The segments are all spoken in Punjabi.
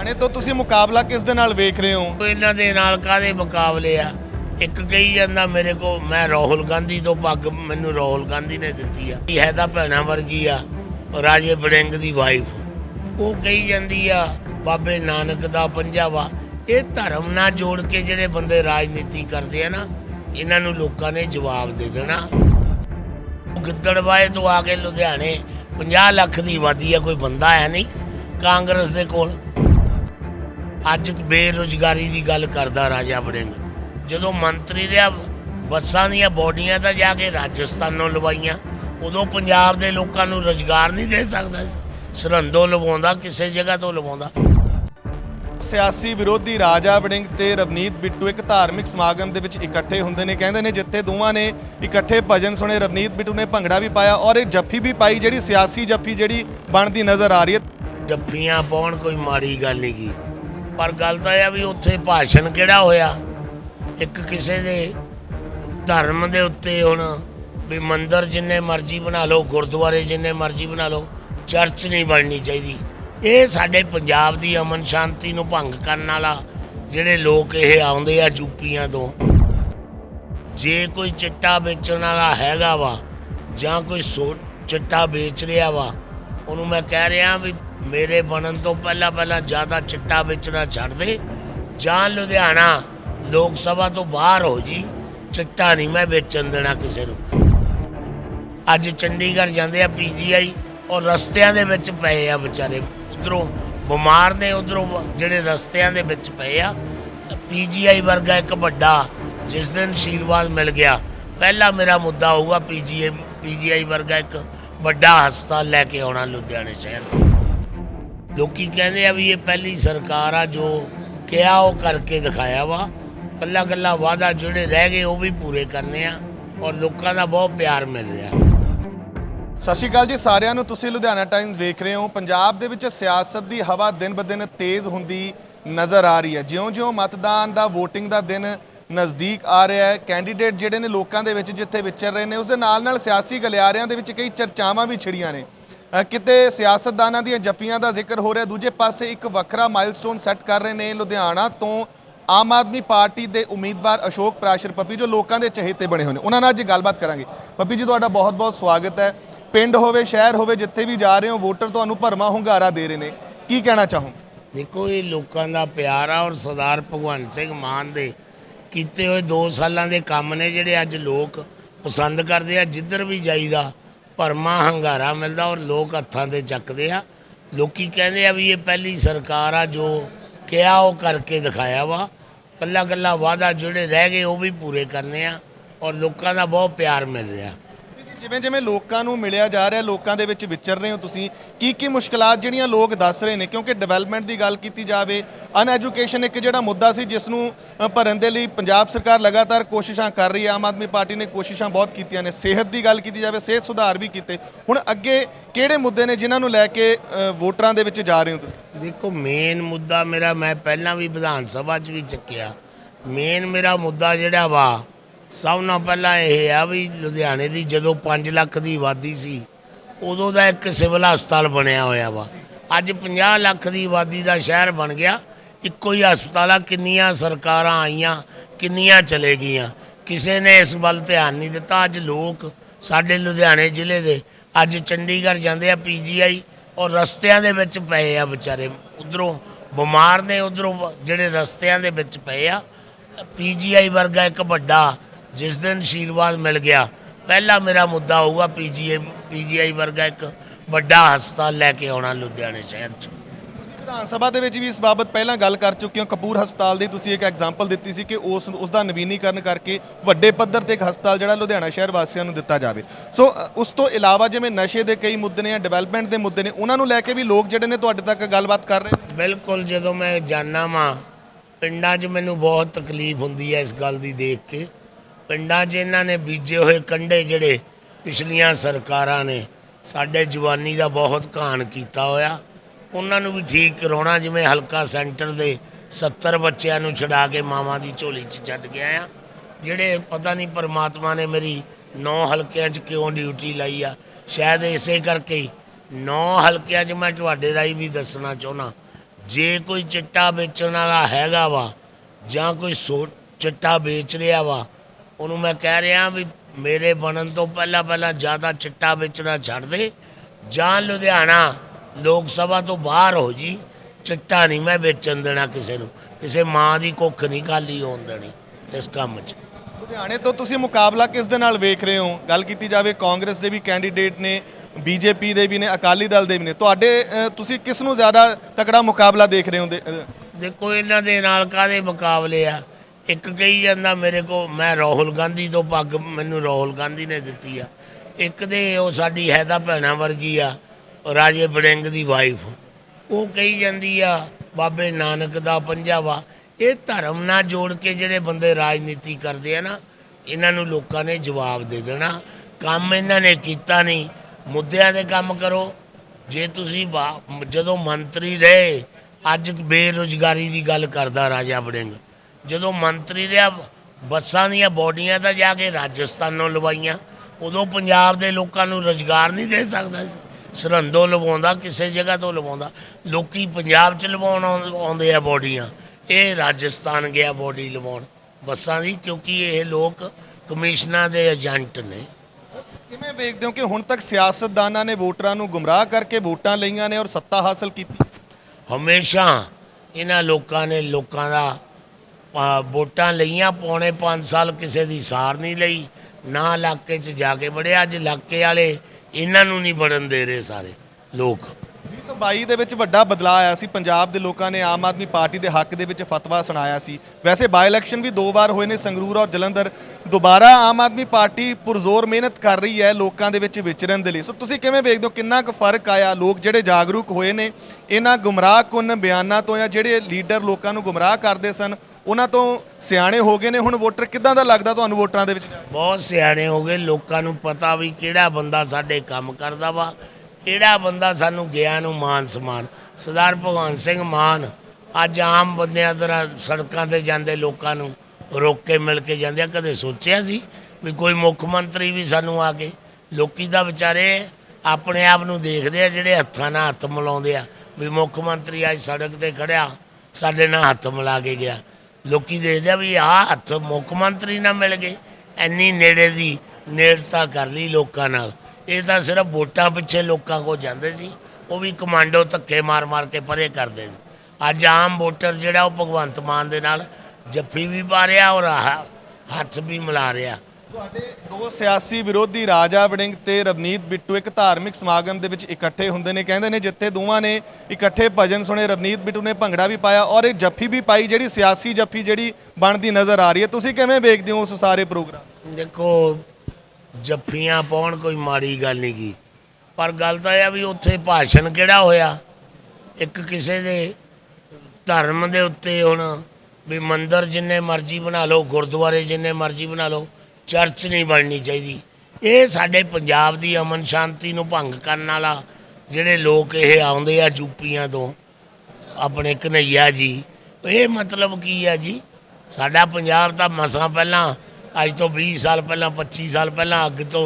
ਲੁਧਿਆਣੇ ਤੋਂ ਤੁਸੀਂ ਮੁਕਾਬਲਾ ਕਿਸ ਦੇ ਨਾਲ ਵੇਖ ਰਹੇ ਹੋ? ਇਹਨਾਂ ਦੇ ਨਾਲ ਕਾਦੇ ਮੁਕਾਬਲੇ ਆ? ਇੱਕ ਕਹੀ ਜਾਂਦਾ ਮੇਰੇ ਕੋ ਮੈਂ ਰਾਹੁਲ ਗਾਂਧੀ ਤੋਂ ਪੱਗ ਮੈਨੂੰ ਰਾਹੁਲ ਗਾਂਧੀ ਨੇ ਦਿੱਤੀ ਆ। ਇਹ ਹੈ ਤਾਂ ਭੈਣਾ ਵਰਗੀ ਆ, ਰਾਜੇ ਬੜਿੰਗ ਦੀ ਵਾਈਫ ਉਹ ਕਹੀ ਜਾਂਦੀ ਆ, ਬਾਬੇ ਨਾਨਕ ਦਾ ਪੰਜਾਵਾ ਇਹ ਧਰਮ ਨਾਲ ਜੋੜ ਕੇ ਜਿਹੜੇ ਬੰਦੇ ਰਾਜਨੀਤੀ ਕਰਦੇ ਆ ਨਾ, ਇਹਨਾਂ ਨੂੰ ਲੋਕਾਂ ਨੇ ਜਵਾਬ ਦੇ ਦੇਣਾ। ਗਿੱਦੜਵਾਏ ਤੋਂ ਆ ਕੇ ਲੁਧਿਆਣੇ 50 ਲੱਖ ਦੀ ਆਬਾਦੀ ਆ, ਕੋਈ ਬੰਦਾ ਹੈ ਨਹੀਂ ਕਾਂਗਰਸ ਦੇ ਕੋਲ। ਅੱਜ ਬੇਰੁਜ਼ਗਾਰੀ ਦੀ ਗੱਲ ਕਰਦਾ ਰਾਜਾ ਵੜਿੰਗ। ਜਦੋਂ ਮੰਤਰੀ ਰਿਹਾ ਬੱਸਾਂ ਦੀਆਂ ਬੋਡੀਆਂ ਤਾਂ ਜਾ ਕੇ ਰਾਜਸਥਾਨੋਂ ਲਵਾਈਆਂ ਉਦੋਂ ਪੰਜਾਬ ਦੇ ਲੋਕਾਂ ਨੂੰ ਰੁਜ਼ਗਾਰ ਨਹੀਂ ਦੇ ਸਕਦਾ ਸੀ। ਸਰਹੰਦੋਂ ਲਵਾਉਂਦਾ ਕਿਸੇ ਜਗ੍ਹਾ ਤੋਂ ਲਵਾਉਂਦਾ। ਸਿਆਸੀ ਵਿਰੋਧੀ ਰਾਜਾ ਵੜਿੰਗ ਤੇ ਰਵਨੀਤ ਬਿੱਟੂ ਇੱਕ ਧਾਰਮਿਕ ਸਮਾਗਮ ਦੇ ਵਿੱਚ ਇਕੱਠੇ ਹੁੰਦੇ ਨੇ। ਕਹਿੰਦੇ ਨੇ ਜਿੱਥੇ ਦੋਵਾਂ ਨੇ ਇਕੱਠੇ ਭਜਨ ਸੁਣੇ ਰਵਨੀਤ ਬਿੱਟੂ ਨੇ ਭੰਗੜਾ ਵੀ ਪਾਇਆ ਔਰ ਇਹ ਜੱਫੀ ਵੀ ਪਾਈ ਜਿਹੜੀ ਸਿਆਸੀ ਜੱਫੀ ਜਿਹੜੀ ਬਣਦੀ ਨਜ਼ਰ ਆ ਰਹੀ ਹੈ। ਜੱਫੀਆਂ ਪਾਉਣ ਕੋਈ ਮਾੜੀ ਗੱਲ ਨਹੀਂ ਗੀ ਪਰ ਗੱਲ ਤਾਂ ਇਹ ਆ ਵੀ ਉੱਥੇ ਭਾਸ਼ਣ ਕਿਹੜਾ ਹੋਇਆ? ਇੱਕ ਕਿਸੇ ਦੇ ਧਰਮ ਦੇ ਉੱਤੇ ਹੁਣ ਵੀ ਮੰਦਰ ਜਿੰਨੇ ਮਰਜ਼ੀ ਬਣਾ ਲਓ, ਗੁਰਦੁਆਰੇ ਜਿੰਨੇ ਮਰਜ਼ੀ ਬਣਾ ਲਓ, ਚਰਚ ਨਹੀਂ ਬਣਨੀ ਚਾਹੀਦੀ। ਇਹ ਸਾਡੇ ਪੰਜਾਬ ਦੀ ਅਮਨ ਸ਼ਾਂਤੀ ਨੂੰ ਭੰਗ ਕਰਨ ਵਾਲਾ ਜਿਹੜੇ ਲੋਕ ਇਹ ਆਉਂਦੇ ਆ ਯੂਪੀਆਂ ਤੋਂ। ਜੇ ਕੋਈ ਚਿੱਟਾ ਵੇਚਣ ਵਾਲਾ ਹੈਗਾ ਵਾ ਜਾਂ ਕੋਈ ਸੋ, ਚਿੱਟਾ ਵੇਚ ਰਿਹਾ ਵਾ, ਉਹਨੂੰ ਮੈਂ ਕਹਿ ਰਿਹਾ ਵੀ ਮੇਰੇ ਬਣਨ ਤੋਂ ਪਹਿਲਾਂ ਪਹਿਲਾਂ ਜ਼ਿਆਦਾ ਚਿੱਟਾ ਵੇਚਣਾ ਛੱਡ ਦੇ। ਜਾਂ ਲੁਧਿਆਣਾ ਲੋਕ ਸਭਾ ਤੋਂ ਬਾਹਰ ਹੋ ਜੀ। ਚਿੱਟਾ ਨਹੀਂ ਮੈਂ ਵੇਚਣ ਦੇਣਾ ਕਿਸੇ ਨੂੰ। ਅੱਜ ਚੰਡੀਗੜ੍ਹ ਜਾਂਦੇ ਆ ਪੀਜੀਆਈ ਔਰ ਰਸਤਿਆਂ ਦੇ ਵਿੱਚ ਪਏ ਆ ਵਿਚਾਰੇ। ਉਧਰੋਂ ਬਿਮਾਰ ਨੇ, ਉਧਰੋਂ ਜਿਹੜੇ ਰਸਤਿਆਂ ਦੇ ਵਿੱਚ ਪਏ ਆ। ਪੀਜੀਆਈ ਵਰਗਾ ਇੱਕ ਵੱਡਾ ਜਿਸ ਦਿਨ ਆਸ਼ੀਰਵਾਦ ਮਿਲ ਗਿਆ। ਪਹਿਲਾ ਮੇਰਾ ਮੁੱਦਾ ਹੋਊਗਾ ਪੀਜੀਆਈ ਪੀਜੀਆਈ ਵਰਗਾ ਇੱਕ ਵੱਡਾ ਹਸਪਤਾਲ ਲੈ ਕੇ ਆਉਣਾ ਲੁਧਿਆਣੇ ਸ਼ਹਿਰ। ਲੋਕੀ ਕਹਿੰਦੇ ਆ ਵੀ ਇਹ ਪਹਿਲੀ ਸਰਕਾਰ ਆ ਜੋ ਕਿਹਾ ਉਹ ਕਰਕੇ ਦਿਖਾਇਆ ਵਾ। ਕੱਲਾ ਕੱਲਾ ਵਾਅਦਾ ਜਿਹੜੇ ਰਹਿ ਗਏ ਉਹ ਵੀ ਪੂਰੇ ਕਰਨੇ ਆ ਔਰ ਲੋਕਾਂ ਦਾ ਬਹੁਤ ਪਿਆਰ ਮਿਲ ਰਿਹਾ। ਸਤਿ ਸ਼੍ਰੀ ਅਕਾਲ ਜੀ ਸਾਰਿਆਂ ਨੂੰ। ਤੁਸੀਂ ਲੁਧਿਆਣਾ ਟਾਈਮਜ਼ ਵੇਖ ਰਹੇ ਹੋ। ਪੰਜਾਬ ਦੇ ਵਿੱਚ ਸਿਆਸਤ ਦੀ ਹਵਾ ਦਿਨ ਬ ਦਿਨ ਤੇਜ਼ ਹੁੰਦੀ ਨਜ਼ਰ ਆ ਰਹੀ ਹੈ। ਜਿਉਂ-ਜਿਉਂ ਮਤਦਾਨ ਦਾ VOTING ਦਾ ਦਿਨ ਨਜ਼ਦੀਕ ਆ ਰਿਹਾ ਹੈ, ਕੈਂਡੀਡੇਟ ਜਿਹੜੇ ਨੇ ਲੋਕਾਂ ਦੇ ਵਿੱਚ ਜਿੱਥੇ ਵਿਚਰ ਰਹੇ ਨੇ ਉਸ ਦੇ ਨਾਲ-ਨਾਲ ਸਿਆਸੀ ਗਲਿਆਰਿਆਂ ਦੇ ਵਿੱਚ ਕਈ ਚਰਚਾਵਾਂ ਵੀ ਛਿੜੀਆਂ ਨੇ। ਕਿਤੇ ਸਿਆਸਤਦਾਨਾਂ ਦੀਆਂ ਜੱਫੀਆਂ ਦਾ ਜ਼ਿਕਰ ਹੋ ਰਿਹਾ, ਦੂਜੇ ਪਾਸੇ ਇੱਕ ਵੱਖਰਾ ਮਾਈਲਸਟੋਨ ਸੈੱਟ ਕਰ ਰਹੇ ਨੇ ਲੁਧਿਆਣਾ ਤੋਂ ਆਮ ਆਦਮੀ ਪਾਰਟੀ ਦੇ ਉਮੀਦਵਾਰ ਅਸ਼ੋਕ ਪ੍ਰਾਸ਼ਰ ਪੱਪੀ, ਜੋ ਲੋਕਾਂ ਦੇ ਚਹੇਤੇ ਬਣੇ ਹੋਏ ਨੇ। ਉਹਨਾਂ ਨਾਲ ਅੱਜ ਗੱਲਬਾਤ ਕਰਾਂਗੇ। ਪੱਪੀ ਜੀ, ਤੁਹਾਡਾ ਬਹੁਤ-ਬਹੁਤ ਸਵਾਗਤ ਹੈ। ਪਿੰਡ ਹੋਵੇ, ਸ਼ਹਿਰ ਹੋਵੇ, ਜਿੱਥੇ ਵੀ ਜਾ ਰਹੇ ਹੋ, ਵੋਟਰ ਤੁਹਾਨੂੰ ਭਰਮਾ ਹੁੰਗਾਰਾ ਦੇ ਰਹੇ ਨੇ। ਕੀ ਕਹਿਣਾ ਚਾਹੋ ਦੇਖੋ, ਇਹ ਲੋਕਾਂ ਦਾ ਪਿਆਰ ਆ ਔਰ ਸਰਦਾਰ ਭਗਵੰਤ ਸਿੰਘ ਮਾਨ ਦੇ ਕੀਤੇ ਹੋਏ 2 ਸਾਲਾਂ ਦੇ ਕੰਮ ਨੇ, ਜਿਹੜੇ ਅੱਜ ਲੋਕ ਪਸੰਦ ਕਰਦੇ ਆ, ਜਿੱਧਰ ਵੀ ਜਾਈਦਾ ਭਰਮਾ ਹੰਗਾਰਾ ਮਿਲਦਾ ਔਰ ਲੋਕ ਹੱਥਾਂ ਤੇ ਚੱਕਦੇ ਆ। ਲੋਕੀ ਕਹਿੰਦੇ ਆ ਵੀ ਇਹ ਪਹਿਲੀ ਸਰਕਾਰ ਆ ਜੋ ਕਿਹਾ ਉਹ ਕਰਕੇ ਦਿਖਾਇਆ ਵਾ। ਕੱਲਾ ਕੱਲਾ ਵਾਅਦਾ ਜਿਹੜੇ ਰਹਿ ਗਏ ਉਹ ਵੀ ਪੂਰੇ ਕਰਨੇ ਆ ਔਰ ਲੋਕਾਂ ਦਾ ਬਹੁਤ ਪਿਆਰ ਮਿਲ ਰਿਹਾ। ਜਿਵੇਂ ਜਿਵੇਂ ਲੋਕਾਂ ਨੂੰ ਮਿਲਿਆ ਜਾ ਰਿਹਾ, ਲੋਕਾਂ ਦੇ ਵਿੱਚ ਵਿਚਰ ਰਹੇ ਹੋ ਤੁਸੀਂ ਕੀ ਕੀ ਮੁਸ਼ਕਲਾਂ ਜਿਹੜੀਆਂ ਲੋਕ ਦੱਸ ਰਹੇ ਨੇ? ਕਿਉਂਕਿ ਡਿਵੈਲਪਮੈਂਟ ਦੀ ਗੱਲ ਕੀਤੀ ਜਾਵੇ ਅਨਐਜੂਕੇਸ਼ਨ ਇੱਕ ਜਿਹੜਾ ਮੁੱਦਾ ਸੀ ਜਿਸ ਨੂੰ ਭਰਨ ਦੇ ਲਈ ਪੰਜਾਬ ਸਰਕਾਰ ਲਗਾਤਾਰ ਕੋਸ਼ਿਸ਼ਾਂ ਕਰ ਰਹੀ ਹੈ, ਆਮ ਆਦਮੀ ਪਾਰਟੀ ਨੇ ਕੋਸ਼ਿਸ਼ਾਂ ਬਹੁਤ ਕੀਤੀਆਂ ਨੇ। ਸਿਹਤ ਦੀ ਗੱਲ ਕੀਤੀ ਜਾਵੇ, ਸਿਹਤ ਸੁਧਾਰ ਵੀ ਕੀਤੇ। ਹੁਣ ਅੱਗੇ ਕਿਹੜੇ ਮੁੱਦੇ ਨੇ ਜਿਨ੍ਹਾਂ ਨੂੰ ਲੈ ਕੇ ਵੋਟਰਾਂ ਦੇ ਵਿੱਚ ਜਾ ਰਹੇ ਹੋ ਤੁਸੀਂ? ਦੇਖੋ ਮੇਨ ਮੁੱਦਾ ਮੇਰਾ, ਮੈਂ ਪਹਿਲਾਂ ਵੀ ਵਿਧਾਨ ਸਭਾ 'ਚ ਵੀ ਚੱਕਿਆ। ਮੇਨ ਮੇਰਾ ਮੁੱਦਾ ਜਿਹੜਾ ਵਾ ਸਭ ਨਾਲ ਪਹਿਲਾਂ ਇਹ ਆ ਵੀ ਲੁਧਿਆਣੇ ਦੀ ਜਦੋਂ 5 ਲੱਖ ਦੀ ਆਬਾਦੀ ਸੀ, ਉਦੋਂ ਦਾ ਇੱਕ ਸਿਵਲ ਹਸਪਤਾਲ ਬਣਿਆ ਹੋਇਆ ਵਾ। ਅੱਜ 50 ਲੱਖ ਦੀ ਆਬਾਦੀ ਦਾ ਸ਼ਹਿਰ ਬਣ ਗਿਆ। ਇੱਕੋ ਹੀ ਹਸਪਤਾਲ ਆ ਕਿੰਨੀਆਂ ਸਰਕਾਰਾਂ ਆਈਆਂ, ਕਿੰਨੀਆਂ ਚਲੇ ਗਈਆਂ। ਕਿਸੇ ਨੇ ਇਸ ਵੱਲ ਧਿਆਨ ਨਹੀਂ ਦਿੱਤਾ। ਅੱਜ ਲੋਕ ਸਾਡੇ ਲੁਧਿਆਣੇ ਜ਼ਿਲ੍ਹੇ ਦੇ, ਅੱਜ ਚੰਡੀਗੜ੍ਹ ਜਾਂਦੇ ਆ ਪੀਜੀਆਈ ਔਰ ਰਸਤਿਆਂ ਦੇ ਵਿੱਚ ਪਏ ਆ ਵਿਚਾਰੇ। ਉਧਰੋਂ ਬਿਮਾਰ ਨੇ, ਉਧਰੋਂ ਜਿਹੜੇ ਰਸਤਿਆਂ ਦੇ ਵਿੱਚ ਪਏ ਆ। ਪੀਜੀਆਈ ਵਰਗਾ ਇੱਕ ਵੱਡਾ ਜਿਸ ਦਿਨ ਆਸ਼ੀਰਵਾਦ ਮਿਲ ਗਿਆ ਪਹਿਲਾ ਮੇਰਾ ਮੁੱਦਾ ਹੋਊਗਾ ਪੀਜੀਆਈ ਪੀਜੀਆਈ ਵਰਗਾ ਇੱਕ ਵੱਡਾ ਹਸਪਤਾਲ ਲੈ ਕੇ ਆਉਣਾ ਲੁਧਿਆਣੇ ਸ਼ਹਿਰ 'ਚ। ਤੁਸੀਂ ਵਿਧਾਨ ਸਭਾ ਦੇ ਵਿੱਚ ਵੀ ਇਸ ਬਾਬਤ ਪਹਿਲਾਂ ਗੱਲ ਕਰ ਚੁੱਕੇ ਹੋ ਕਪੂਰ ਹਸਪਤਾਲ ਦੀ ਤੁਸੀਂ ਇੱਕ ਐਗਜ਼ਾਮਪਲ ਦਿੱਤੀ ਸੀ ਕਿ ਉਸ ਉਸ ਦਾ ਨਵੀਨੀਕਰਨ ਕਰਕੇ ਵੱਡੇ ਪੱਧਰ ਤੇ ਇੱਕ ਹਸਪਤਾਲ ਜਿਹੜਾ ਲੁਧਿਆਣਾ ਸ਼ਹਿਰ ਵਾਸੀਆਂ ਨੂੰ ਦਿੱਤਾ ਜਾਵੇ। ਸੋ ਅ, ਉਸ ਤੋਂ ਇਲਾਵਾ ਜਿਵੇਂ ਨਸ਼ੇ ਦੇ ਕਈ ਮੁੱਦੇ ਨੇ ਜਾਂ ਡਿਵੈਲਪਮੈਂਟ ਦੇ ਮੁੱਦੇ ਨੇ ਉਹਨਾਂ ਨੂੰ ਲੈ ਕੇ ਵੀ ਲੋਕ ਜਿਹੜੇ ਨੇ ਤੁਹਾਡੇ ਤੱਕ ਗੱਲਬਾਤ ਕਰ ਰਹੇ ਨੇ? ਬਿਲਕੁਲ ਜਦੋਂ ਮੈਂ ਜਾਣਾ ਵਾਂ ਪਿੰਡਾਂ 'ਚ ਮੈਨੂੰ ਬਹੁਤ ਤਕਲੀਫ ਹੁੰਦੀ ਹੈ ਇਸ ਗੱਲ ਦੀ ਦੇਖ ਕੇ। ਪਿੰਡਾਂ 'ਚ ਇਹਨਾਂ ਨੇ ਬੀਜੇ ਹੋਏ ਕੰਡੇ ਜਿਹੜੇ ਪਿਛਲੀਆਂ ਸਰਕਾਰਾਂ ਨੇ, ਸਾਡੇ ਜਵਾਨੀ ਦਾ ਬਹੁਤ ਘਾਣ ਕੀਤਾ ਹੋਇਆ। ਉਹਨਾਂ ਨੂੰ ਵੀ ਠੀਕ ਕਰਾਉਣਾ, ਜਿਵੇਂ ਹਲਕਾ ਸੈਂਟਰ ਦੇ 70 ਬੱਚਿਆਂ ਨੂੰ ਛਡਾ ਕੇ ਮਾਵਾਂ ਦੀ ਝੋਲੀ 'ਚ ਛੱਡ ਗਿਆ ਆ ਜਿਹੜੇ ਪਤਾ ਨਹੀਂ ਪਰਮਾਤਮਾ ਨੇ ਮੇਰੀ 9 ਹਲਕਿਆਂ 'ਚ ਕਿਉਂ ਡਿਊਟੀ ਲਾਈ ਆ। ਸ਼ਾਇਦ ਇਸੇ ਕਰਕੇ ਹੀ 9 ਹਲਕਿਆਂ 'ਚ ਮੈਂ ਤੁਹਾਡੇ ਰਾਹੀਂ ਵੀ ਦੱਸਣਾ ਚਾਹੁੰਦਾ। ਜੇ ਕੋਈ ਚਿੱਟਾ ਵੇਚਣ ਵਾਲਾ ਹੈਗਾ ਵਾ ਜਾਂ ਕੋਈ ਸੋ, ਚਿੱਟਾ ਵੇਚ ਰਿਹਾ ਵਾ ਉਹਨੂੰ ਮੈਂ ਕਹਿ ਰਿਹਾ ਵੀ ਮੇਰੇ ਬਣਨ ਤੋਂ ਪਹਿਲਾਂ ਪਹਿਲਾਂ ਜ਼ਿਆਦਾ ਚਿੱਟਾ ਵੇਚਣਾ ਛੱਡ ਦੇ। ਜਾਂ ਲੁਧਿਆਣਾ ਲੋਕ ਸਭਾ ਤੋਂ ਬਾਹਰ ਹੋ ਜੀ। ਚਿੱਟਾ ਨਹੀਂ ਮੈਂ ਵੇਚਣ ਦੇਣਾ ਕਿਸੇ ਨੂੰ। ਕਿਸੇ ਮਾਂ ਦੀ ਕੁੱਖ ਨਹੀਂ ਖਾਲੀ ਹੋਣ ਦੇਣੀ ਇਸ ਕੰਮ 'ਚ। ਲੁਧਿਆਣੇ ਤੋਂ ਤੁਸੀਂ ਮੁਕਾਬਲਾ ਕਿਸ ਦੇ ਨਾਲ ਵੇਖ ਰਹੇ ਹੋ? ਗੱਲ ਕੀਤੀ ਜਾਵੇ ਕਾਂਗਰਸ ਦੇ ਵੀ ਕੈਂਡੀਡੇਟ ਨੇ ਬੀਜੇਪੀ ਦੇ ਵੀ ਨੇ ਅਕਾਲੀ ਦਲ ਦੇ ਵੀ ਨੇ। ਤੁਹਾਡੇ ਤੁਸੀਂ ਕਿਸ ਨੂੰ ਜ਼ਿਆਦਾ ਤਕੜਾ ਮੁਕਾਬਲਾ ਦੇਖ ਰਹੇ ਹੋ ਦੇਖੋ ਇਹਨਾਂ ਦੇ ਨਾਲ ਕਾਦੇ ਮੁਕਾਬਲੇ ਆ? ਇੱਕ ਕਹੀ ਜਾਂਦਾ ਮੇਰੇ ਕੋ ਮੈਂ ਰਾਹੁਲ ਗਾਂਧੀ ਤੋਂ ਪੱਗ ਮੈਨੂੰ ਰਾਹੁਲ ਗਾਂਧੀ ਨੇ ਦਿੱਤੀ ਆ। ਇੱਕ ਦੇ ਉਹ ਸਾਡੀ ਹੈ ਤਾਂ ਭੈਣਾ ਵਰਗੀ ਆ, ਰਾਜੇ ਬੜਿੰਗ ਦੀ ਵਾਈਫ ਉਹ ਕਹੀ ਜਾਂਦੀ ਆ, ਬਾਬੇ ਨਾਨਕ ਦਾ ਪੰਜਾਵਾ ਇਹ ਧਰਮ ਨਾਲ ਜੋੜ ਕੇ ਜਿਹੜੇ ਬੰਦੇ ਰਾਜਨੀਤੀ ਕਰਦੇ ਆ ਨਾ, ਇਹਨਾਂ ਨੂੰ ਲੋਕਾਂ ਨੇ ਜਵਾਬ ਦੇ ਦੇਣਾ। ਕੰਮ ਇਹਨਾਂ ਨੇ ਕੀਤਾ ਨਹੀਂ। ਮੁੱਦਿਆਂ ਦੇ ਕੰਮ ਕਰੋ। ਜੇ ਤੁਸੀਂ ਬਾ- ਜਦੋਂ ਮੰਤਰੀ ਰਹੇ, ਅੱਜ ਬੇਰੁਜ਼ਗਾਰੀ ਦੀ ਗੱਲ ਕਰਦਾ ਰਾਜਾ ਬੜਿੰਗ ਜਦੋਂ ਮੰਤਰੀ ਰਿਹਾ ਬੱਸਾਂ ਦੀਆਂ ਬੋਡੀਆਂ ਤਾਂ ਜਾ ਕੇ ਰਾਜਸਥਾਨੋਂ ਲਵਾਈਆਂ ਉਦੋਂ ਪੰਜਾਬ ਦੇ ਲੋਕਾਂ ਨੂੰ ਰੁਜ਼ਗਾਰ ਨਹੀਂ ਦੇ ਸਕਦਾ ਸੀ। ਸਰਹੰਦੋਂ ਲਵਾਉਂਦਾ ਕਿਸੇ ਜਗ੍ਹਾ ਤੋਂ ਲਵਾਉਂਦਾ। ਲੋਕੀ ਪੰਜਾਬ 'ਚ ਲਵਾਉਣ ਆਉਂ- ਆਉਂਦੇ ਆ ਬੋਡੀਆਂ ਇਹ ਰਾਜਸਥਾਨ ਗਿਆ ਬੋਡੀ ਲਵਾਉਣ ਬੱਸਾਂ ਦੀ ਕਿਉਂਕਿ ਇਹ ਲੋਕ ਕਮਿਸ਼ਨਾਂ ਦੇ ਏਜੰਟ ਨੇ। ਕਿਵੇਂ ਵੇਖਦੇ ਹੋ ਕਿ ਹੁਣ ਤੱਕ ਸਿਆਸਤਦਾਨਾਂ ਨੇ ਵੋਟਰਾਂ ਨੂੰ ਗੁੰਮਰਾਹ ਕਰਕੇ ਵੋਟਾਂ ਲਈਆਂ ਨੇ ਔਰ ਸੱਤਾ ਹਾਸਲ ਕੀਤੀ? ਹਮੇਸ਼ਾ ਇਹਨਾਂ ਲੋਕਾਂ ਨੇ ਲੋਕਾਂ ਦਾ ਵੋਟਾਂ ਲਈਆਂ, ਪੌਣੇ 5 ਸਾਲ ਕਿਸੇ ਦੀ ਸਾਰ ਨਹੀਂ ਲਈ। ਨਾ ਇਲਾਕੇ 'ਚ ਜਾ ਕੇ ਬੜਿਆ ਅੱਜ ਇਲਾਕੇ ਵਾਲੇ ਇਹਨਾਂ ਨੂੰ ਨਹੀਂ ਵੜਨ ਦੇ ਰਹੇ ਸਾਰੇ ਲੋਕ। 2022 ਦੇ ਵਿੱਚ ਵੱਡਾ ਬਦਲਾਅ ਆਇਆ ਸੀ। ਪੰਜਾਬ ਦੇ ਲੋਕਾਂ ਨੇ ਆਮ ਆਦਮੀ ਪਾਰਟੀ ਦੇ ਹੱਕ ਦੇ ਵਿੱਚ ਫਤਵਾ ਸੁਣਾਇਆ ਸੀ। ਵੈਸੇ ਬਾਈ ਇਲੈਕਸ਼ਨ ਵੀ ਦੋ ਵਾਰ ਹੋਏ ਨੇ ਸੰਗਰੂਰ ਔਰ ਜਲੰਧਰ। ਦੁਬਾਰਾ ਆਮ ਆਦਮੀ ਪਾਰਟੀ ਪੁਰਜ਼ੋਰ ਮਿਹਨਤ ਕਰ ਰਹੀ ਹੈ ਲੋਕਾਂ ਦੇ ਵਿੱਚ ਵਿਚਰਨ ਦੇ ਲਈ। ਸੋ ਤੁਸੀਂ ਕਿਵੇਂ ਵੇਖਦੇ ਹੋ, ਕਿੰਨਾ ਕੁ ਫ਼ਰਕ ਆਇਆ? ਲੋਕ ਜਿਹੜੇ ਜਾਗਰੂਕ ਹੋਏ ਨੇ, ਇਹਨਾਂ ਗੁੰਮਰਾਹਕੁੰਨ ਬਿਆਨਾਂ ਤੋਂ ਜਾਂ ਜਿਹੜੇ ਲੀਡਰ ਲੋਕਾਂ ਨੂੰ ਗੁੰਮਰਾਹ ਕਰਦੇ ਸਨ ਉਹਨਾਂ ਤੋਂ ਸਿਆਣੇ ਹੋ ਗਏ ਨੇ, ਹੁਣ ਵੋਟਰ ਕਿੱਦਾਂ ਦਾ ਲੱਗਦਾ ਤੁਹਾਨੂੰ ਵੋਟਰਾਂ ਦੇ ਵਿੱਚ? ਬਹੁਤ ਸਿਆਣੇ ਹੋ ਗਏ, ਲੋਕਾਂ ਨੂੰ ਪਤਾ ਵੀ ਕਿਹੜਾ ਬੰਦਾ ਸਾਡੇ ਕੰਮ ਕਰਦਾ ਵਾ, ਕਿਹੜਾ ਬੰਦਾ ਸਾਨੂੰ ਗਿਆ ਨੂੰ ਮਾਨ ਸਮਾਨ ਸਰਦਾਰ ਭਗਵੰਤ ਸਿੰਘ ਮਾਨ ਅੱਜ ਆਮ ਬੰਦਿਆਂ ਤਰ੍ਹਾਂ ਸੜਕਾਂ ਤੇ ਜਾਂਦੇ ਲੋਕਾਂ ਨੂੰ ਰੋਕ ਕੇ ਮਿਲ ਕੇ ਜਾਂਦੇ ਆ, ਕਦੇ ਸੋਚਿਆ ਸੀ ਵੀ ਕੋਈ ਮੁੱਖ ਮੰਤਰੀ ਵੀ ਸਾਨੂੰ ਆ ਕੇ, ਲੋਕੀ ਤਾਂ ਵਿਚਾਰੇ ਆਪਣੇ ਆਪ ਨੂੰ ਦੇਖਦੇ ਆ, ਜਿਹੜੇ ਹੱਥਾਂ ਨਾਲ ਹੱਥ ਮਿਲਾਉਂਦੇ ਆ, ਵੀ ਮੁੱਖ ਮੰਤਰੀ ਅੱਜ ਸੜਕ ਤੇ ਖੜਿਆ, ਸਾਡੇ ਨਾਲ ਹੱਥ ਮਿਲਾ ਕੇ ਗਿਆ। ਲੋਕੀ ਦੇਖਦੇ ਆ ਵੀ ਆਹ ਹੱਥ ਮੁੱਖ ਮੰਤਰੀ ਨਾਲ ਮਿਲ ਗਏ। ਇੰਨੀ ਨੇੜੇ ਦੀ ਨੇੜਤਾ ਕਰ ਲਈ ਲੋਕਾਂ ਨਾਲ। ਇਹ ਤਾਂ ਸਿਰਫ ਵੋਟਾਂ ਪਿੱਛੇ ਲੋਕਾਂ ਕੋ ਜਾਂਦੇ ਸੀ। ਉਹ ਵੀ ਕਮਾਂਡੋ ਧੱਕੇ ਮਾਰ ਮਾਰ ਕੇ ਪਰੇ ਕਰਦੇ ਸੀ। ਅੱਜ ਆਮ ਵੋਟਰ ਜਿਹੜਾ ਉਹ ਭਗਵੰਤ ਮਾਨ ਦੇ ਨਾਲ ਜੱਫੀ ਵੀ ਪਾ ਰਿਹਾ ਔਰ ਆਹ ਹੱਥ ਵੀ ਮਿਲਾ ਰਿਹਾ। ਤੁਹਾਡੇ ਦੋ ਸਿਆਸੀ ਵਿਰੋਧੀ ਰਾਜਾ ਵੜਿੰਗ ਤੇ ਰਵਨੀਤ ਬਿੱਟੂ ਇੱਕ ਧਾਰਮਿਕ ਸਮਾਗਮ ਦੇ ਵਿੱਚ ਇਕੱਠੇ ਹੁੰਦੇ ਨੇ, ਕਹਿੰਦੇ ਨੇ ਜਿੱਥੇ ਦੋਵਾਂ ਨੇ ਇਕੱਠੇ ਭਜਨ ਸੁਣੇ, ਰਵਨੀਤ ਬਿੱਟੂ ਨੇ ਭੰਗੜਾ ਵੀ ਪਾਇਆ ਔਰ ਇਹ ਜੱਫੀ ਵੀ ਪਾਈ, ਜਿਹੜੀ ਸਿਆਸੀ ਜੱਫੀ ਜਿਹੜੀ ਬਣਦੀ ਨਜ਼ਰ ਆ ਰਹੀ ਹੈ। ਤੁਸੀਂ ਕਿਵੇਂ ਵੇਖਦੇ ਹੋ ਉਸ ਸਾਰੇ ਪ੍ਰੋਗਰਾਮ? ਦੇਖੋ, ਜੱਫੀਆਂ ਪਾਉਣ ਕੋਈ ਮਾੜੀ ਗੱਲ ਨਹੀਂ ਗੀ। ਪਰ ਗੱਲ ਤਾਂ ਇਹ ਆ ਵੀ ਉੱਥੇ ਭਾਸ਼ਣ ਕਿਹੜਾ ਹੋਇਆ? ਇੱਕ ਕਿਸੇ ਦੇ ਧਰਮ ਦੇ ਉੱਤੇ ਹੁਣ ਵੀ ਮੰਦਰ ਜਿੰਨੇ ਮਰਜ਼ੀ ਬਣਾ ਲਓ, ਗੁਰਦੁਆਰੇ ਜਿੰਨੇ ਮਰਜ਼ੀ ਬਣਾ ਲਓ ਚਰਚ ਨਹੀਂ ਬਣਨੀ ਚਾਹੀਦੀ। ਇਹ ਸਾਡੇ ਪੰਜਾਬ ਦੀ ਅਮਨ ਸ਼ਾਂਤੀ ਨੂੰ ਭੰਗ ਕਰਨ ਵਾਲਾ ਜਿਹੜੇ ਲੋਕ ਇਹ ਆਉਂਦੇ ਆ ਯੂਪੀਆਂ ਤੋਂ, ਆਪਣੇ ਕਨਈਆ ਜੀ, ਇਹ ਮਤਲਬ ਕੀ ਆ ਜੀ? ਸਾਡਾ ਪੰਜਾਬ ਤਾਂ ਮਸਾਂ ਪਹਿਲਾਂ, ਅੱਜ ਤੋਂ 20 ਸਾਲ ਪਹਿਲਾਂ 25 ਸਾਲ ਪਹਿਲਾਂ ਅੱਗ ਤੋਂ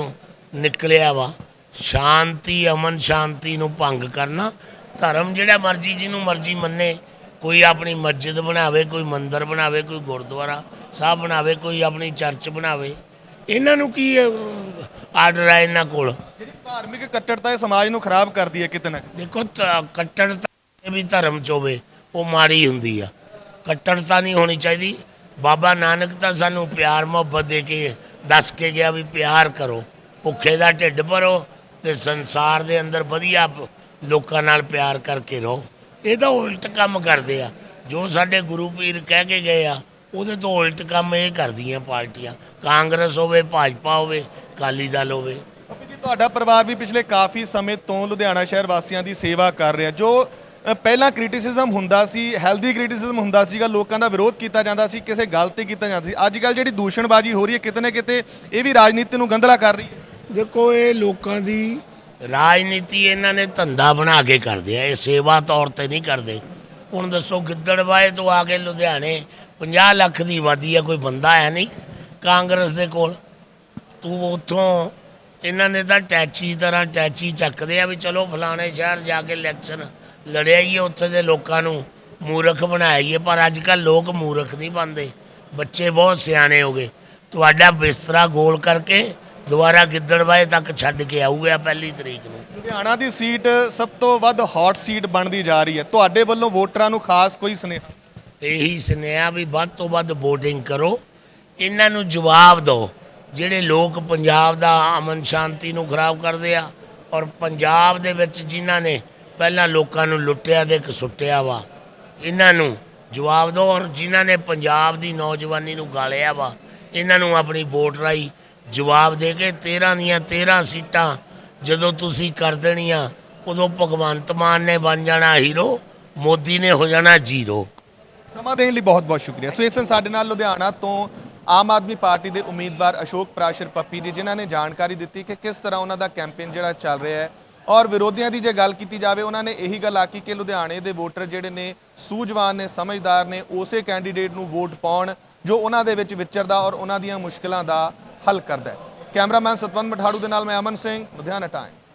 ਨਿਕਲਿਆ ਵਾ। ਸ਼ਾਂਤੀ, ਅਮਨ ਸ਼ਾਂਤੀ ਨੂੰ ਭੰਗ ਕਰਨਾ, ਧਰਮ ਜਿਹੜਾ ਮਰਜ਼ੀ ਜਿਹਨੂੰ ਮਰਜ਼ੀ ਮੰਨੇ, ਕੋਈ ਆਪਣੀ ਮਸਜਿਦ ਬਣਾਵੇ, ਕੋਈ ਮੰਦਿਰ ਬਣਾਵੇ, ਕੋਈ ਗੁਰਦੁਆਰਾ ਸਾਹਿਬ ਬਣਾਵੇ, ਕੋਈ ਆਪਣੀ ਚਰਚ ਬਣਾਵੇ। ਇਹਨਾਂ ਨੂੰ ਕੀ ਆਰਡਰ ਹੈ ਇਹਨਾਂ ਕੋਲ। ਜਿਹੜੀ ਧਾਰਮਿਕ ਕੱਟੜਤਾ ਇਹ ਸਮਾਜ ਨੂੰ ਖਰਾਬ ਕਰਦੀ ਹੈ ਕਿਤੇ ਨਾ ਕਿਤੇ। ਦੇਖੋ ਧ- ਕੱਟੜਤਾ ਇਹ ਵੀ ਧਰਮ ਚ ਹੋਵੇ ਉਹ ਮਾੜੀ ਹੁੰਦੀ ਆ। ਕੱਟੜਤਾ ਨਹੀਂ ਹੋਣੀ ਚਾਹੀਦੀ। ਬਾਬਾ ਨਾਨਕ ਤਾਂ ਸਾਨੂੰ ਪਿਆਰ ਮੁਹੱਬਤ ਦੇ ਕੇ ਦੱਸ ਕੇ ਗਿਆ ਵੀ ਪਿਆਰ ਕਰੋ। ਭੁੱਖੇ ਦਾ ਢਿੱਡ ਭਰੋ ਤੇ ਸੰਸਾਰ ਦੇ ਅੰਦਰ ਵਧੀਆ ਪ- ਲੋਕਾਂ ਨਾਲ ਪਿਆਰ ਕਰਕੇ ਰਹੋ। ਇਹ ਤਾਂ ਉਲਟ ਕੰਮ ਕਰਦੇ ਆ। ਜੋ ਸਾਡੇ ਗੁਰੂ ਪੀਰ ਕਹਿ ਕੇ ਗਏ ਆ ਉਹਦੇ ਤੋਂ ਉਲਟ ਕੰਮ ਇਹ ਕਰਦੀਆਂ ਪਾਰਟੀਆਂ। ਕਾਂਗਰਸ ਹੋਵੇ ਭਾਜਪਾ ਹੋਵੇ ਅਕਾਲੀ ਦਲ ਹੋਵੇ। ਜੀ ਤੁਹਾਡਾ ਪਰਿਵਾਰ ਵੀ ਪਿਛਲੇ ਕਾਫੀ ਸਮੇਂ ਤੋਂ ਲੁਧਿਆਣਾ ਸ਼ਹਿਰ ਵਾਸੀਆਂ ਦੀ ਸੇਵਾ ਕਰ ਰਿਹਾ। ਜੋ ਅ, ਪਹਿਲਾਂ ਕ੍ਰਿਟਿਸਿਜ਼ਮ ਹੁੰਦਾ ਸੀ ਹੈਲਦੀ ਕ੍ਰਿਟਿਸਿਜ਼ਮ ਹੁੰਦਾ ਸੀਗਾ ਲੋਕਾਂ ਦਾ ਵਿਰੋਧ ਕੀਤਾ ਜਾਂਦਾ ਸੀ ਕਿਸੇ ਗੱਲ ਤੇ ਕੀਤਾ ਜਾਂਦਾ ਸੀ। ਅੱਜ ਕੱਲ ਜਿਹੜੀ ਦੂਸ਼ਣਬਾਜ਼ੀ ਹੋ ਰਹੀ ਹੈ ਕਿਤੇ ਨਾ ਕਿਤੇ ਇਹ ਵੀ ਰਾਜਨੀਤੀ ਨੂੰ ਗੰਧਲਾ ਕਰ ਰਹੀ ਹੈ। ਦੇਖੋ ਇਹ ਲੋਕਾਂ ਦੀ ਰਾਜਨੀਤੀ ਇਹਨਾਂ ਨੇ ਧੰਦਾ ਬਣਾ ਕੇ ਕਰਦੇ ਆ ਇਹ ਸੇਵਾ ਤੌਰ ਤੇ ਨਹੀਂ ਕਰਦੇ। ਹੁਣ ਦੱਸੋ ਗਿੱਦੜਵਾਏ ਤੋਂ ਆ ਕੇ ਲੁਧਿਆਣੇ 50 ਲੱਖ ਦੀ ਆਬਾਦੀ ਆ ਕੋਈ ਬੰਦਾ ਹੈ ਨਹੀਂ ਕਾਂਗਰਸ ਦੇ ਕੋਲ। ਤੂੰ ਉੱਥੋਂ ਇਹਨਾਂ ਨੇ ਤਾਂ ਟੈਚੀ ਤਰ੍ਹਾਂ ਟੈਚੀ ਚੱਕਦੇ ਆ ਵੀ ਚਲੋ ਫਲਾਣੇ ਸ਼ਹਿਰ ਜਾ ਕੇ ਇਲੈਕਸ਼ਨ ਲੜਿਆ ਹੀ ਆ, ਉੱਥੇ ਦੇ ਲੋਕਾਂ ਨੂੰ ਮੂਰਖ ਬਣਾਈਏ ਪਰ ਅੱਜ ਕੱਲ ਲੋਕ ਮੂਰਖ ਨਹੀਂ ਬਣਦੇ। ਬੱਚੇ ਬਹੁਤ ਸਿਆਣੇ ਹੋ ਗਏ। ਤੁਹਾਡਾ ਬਿਸਤਰਾ ਗੋਲ ਕਰਕੇ ਦੁਬਾਰਾ ਗਿੱਦੜਬਾਏ ਤੱਕ ਛੱਡ ਕੇ ਆਊਗਾ ਪਹਿਲੀ ਤਰੀਕ ਨੂੰ। ਲੁਧਿਆਣਾ ਦੀ ਸੀਟ ਸਭ ਤੋਂ ਵੱਧ ਹੌਟ ਸੀਟ ਬਣਦੀ ਜਾ ਰਹੀ ਹੈ। ਤੁਹਾਡੇ ਵੱਲੋਂ ਵੋਟਰਾਂ ਨੂੰ ਖਾਸ ਕੋਈ ਸੁਨੇਹਾ? ਇਹੀ ਸੁਨੇਹਾ ਵੀ ਵੱਧ ਤੋਂ ਵੱਧ VOTING ਕਰੋ। ਇਹਨਾਂ ਨੂੰ ਜਵਾਬ ਦਿਓ। ਜਿਹੜੇ ਲੋਕ ਪੰਜਾਬ ਦਾ ਅਮਨ ਸ਼ਾਂਤੀ ਨੂੰ ਖਰਾਬ ਕਰਦੇ ਆ ਔਰ ਪੰਜਾਬ ਦੇ ਵਿੱਚ ਜਿਨ੍ਹਾਂ ਨੇ ਪਹਿਲਾਂ ਲੋਕਾਂ ਨੂੰ ਲੁੱਟਿਆ ਤੇ ਸੁੱਟਿਆ ਵਾ, ਇਹਨਾਂ ਨੂੰ ਜਵਾਬ ਦਿਓ ਔਰ ਜਿਨ੍ਹਾਂ ਨੇ ਪੰਜਾਬ ਦੀ ਨੌਜਵਾਨੀ ਨੂੰ ਗਾਲਿਆ ਵਾ, ਇਹਨਾਂ ਨੂੰ ਆਪਣੀ ਵੋਟ ਰਾਈ ਜਵਾਬ ਦੇ ਕੇ 13 ਦੀਆਂ 13 ਸੀਟਾਂ ਜਦੋਂ ਤੁਸੀਂ ਕਰ ਦੇਣੀਆਂ, ਉਦੋਂ ਭਗਵੰਤ ਮਾਨ ਨੇ ਬਣ ਜਾਣਾ ਹੀਰੋ ਮੋਦੀ ਨੇ ਹੋ ਜਾਣਾ ਜ਼ੀਰੋ ਸਮਾਂ ਦੇਣ ਲਈ ਬਹੁਤ ਬਹੁਤ ਸ਼ੁਕਰੀਆ। ਸੋ ਇਸ ਸਾਡੇ ਨਾਲ ਲੁਧਿਆਣਾ ਤੋਂ ਆਮ ਆਦਮੀ ਪਾਰਟੀ ਦੇ ਉਮੀਦਵਾਰ ਅਸ਼ੋਕ ਪ੍ਰਾਸ਼ਰ ਪੱਪੀ ਜੀ, ਜਿਨ੍ਹਾਂ ਨੇ ਜਾਣਕਾਰੀ ਦਿੱਤੀ ਕਿ ਕਿਸ ਤਰ੍ਹਾਂ ਉਹਨਾਂ ਦਾ ਕੈਂਪੇਨ ਜਿਹੜਾ ਚੱਲ ਰਿਹਾ ਹੈ ਔਰ ਵਿਰੋਧੀਆਂ ਦੀ ਜੇ ਗੱਲ ਕੀਤੀ ਜਾਵੇ, ਉਹਨਾਂ ਨੇ ਇਹੀ ਗੱਲ ਆਕੀ ਕਿ ਲੁਧਿਆਣੇ ਦੇ ਵੋਟਰ ਜਿਹੜੇ ਨੇ, ਸੂਝਵਾਨ ਨੇ, ਸਮਝਦਾਰ ਨੇ, ਉਸੇ ਕੈਂਡੀਡੇਟ ਨੂੰ ਵੋਟ ਪਾਉਣ ਜੋ ਉਹਨਾਂ ਦੇ ਵਿੱਚ ਵਿਚਰਦਾ ਔਰ ਉਹਨਾਂ ਦੀਆਂ ਮੁਸ਼ਕਲਾਂ ਦਾ ਹੱਲ ਕਰਦਾ ਹੈ। ਕੈਮਰਾਮੈਨ ਸਤਵੰਤ ਮਠਾੜੂ ਦੇ ਨਾਲ ਮੈਂ ਅਮਨ ਸਿੰਘ, ਲੁਧਿਆਣਾ ਟਾਈਮ।